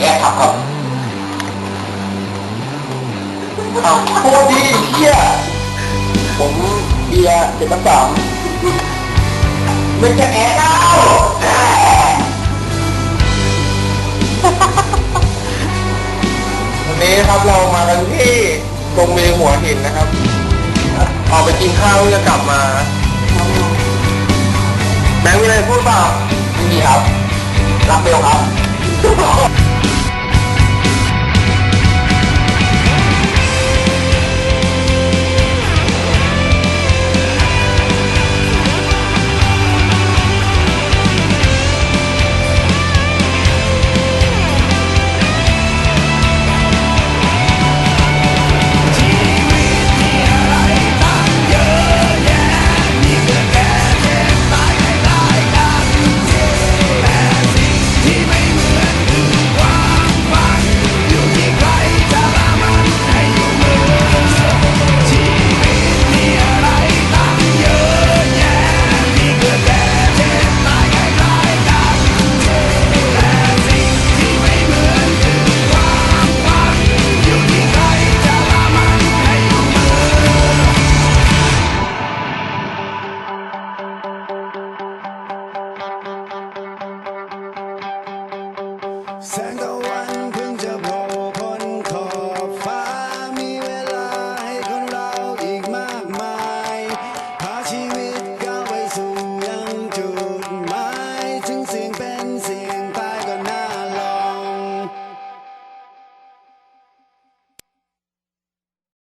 แอบขับอโคตรดีเที่ยผมเบียร์เจ็ดตั้งสามมันจะแอบแล้ววันนี้ครับเรามากันที่ตรงเมหัวหินนะครับ ออกไปกินข้าวแล้ะกลับมาแบงค์มีอะไรพูดเปล่าไม่มีครับ รับเบลครับ Tango